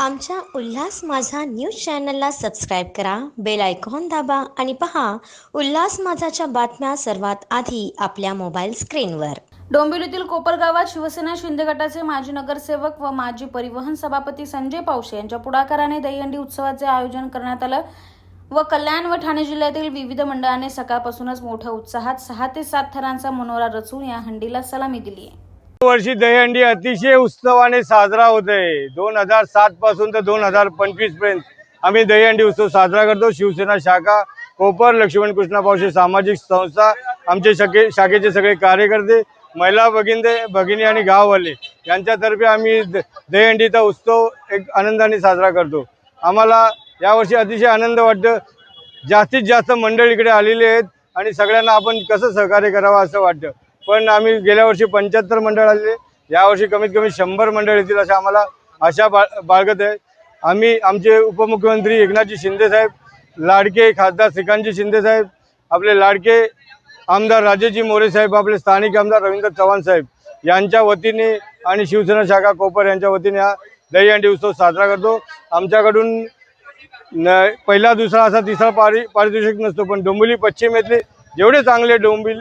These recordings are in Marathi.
आमच्या उल्हास माझा न्यूज चॅनलला सबस्क्राईब करा बेल आयकॉन दाबा आणि पहा उल्हास माझाच्या बातम्या सर्वात आधी आपल्या मोबाईल स्क्रीनवर. डोंबिवलीतील कोपरगावात शिवसेना शिंदे गटाचे माजी नगरसेवक व माजी परिवहन सभापती संजय पावशे यांच्या पुढाकाराने दहीहंडी उत्सवाचे आयोजन करण्यात आलं व कल्याण व ठाणे जिल्ह्यातील विविध मंडळाने सकाळपासूनच मोठ्या उत्साहात सहा ते सात थरांचा मनोरा रचून या हंडीला सलामी दिली आहे. वर्षी दहीहंडी अतिशय उत्सवाने साजरा होत. आहे दोन हजार सात पासून तर दोन हजार पंचवीसपर्यंत आम्ही दहीहंडी उत्सव साजरा करतो. शिवसेना शाखा कोपर लक्ष्मण कृष्णा पावशे सामाजिक संस्था आमचे शाखे शाखेचे सगळे कार्यकर्ते महिला भगिंदे भगिनी आणि गाववाले यांच्यातर्फे आम्ही द- दहीहंडीचा उत्सव एक आनंदाने साजरा करतो. आम्हाला यावर्षी अतिशय आनंद वाटतं. जास्तीत जास्त मंडळ इकडे आलेले आहेत आणि सगळ्यांना आपण कसं सहकार्य करावं असं वाटतं. पण आम्ही गेल्या वर्षी पंच्याहत्तर मंडळ आले यावर्षी कमीत कमी शंभर मंडळ येतील असं आम्हाला आशा बाळ बाळगत आहे. आम्ही आमचे उपमुख्यमंत्री एकनाथजी शिंदे साहेब लाडके खासदार श्रीकांतजी शिंदे साहेब आपले लाडके आमदार राजेजी मोरे साहेब आपले स्थानिक आमदार रवींद्र चव्हाण साहेब यांच्या वतीने आणि शिवसेना शाखा कोपर यांच्या वतीने हा दहीहंडी उत्सव साजरा करतो. आमच्याकडून न पहिला दुसरा असा तिसरा पारि पारितोषिक नसतो पण डोंबिवली पश्चिमेतले जेवढे चांगले डोंबिल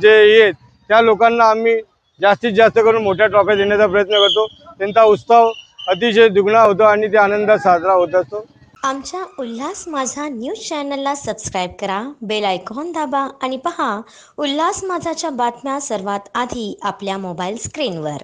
जे हे आहेत त्या लोकांना आम्ही जास्तीत जास्त करून मोठ्या ट्रॉफ्या देण्याचा प्रयत्न करतो. त्यांचा उत्सव अतिशय दुगणा होतो आणि ते आनंदात साजरा होत असतो. आमच्या उल्हास माझा न्यूज चॅनलला सबस्क्राईब करा बेल आयकॉन दाबा आणि पहा उल्हास माझाच्या बातम्या सर्वात आधी आपल्या मोबाईल स्क्रीनवर.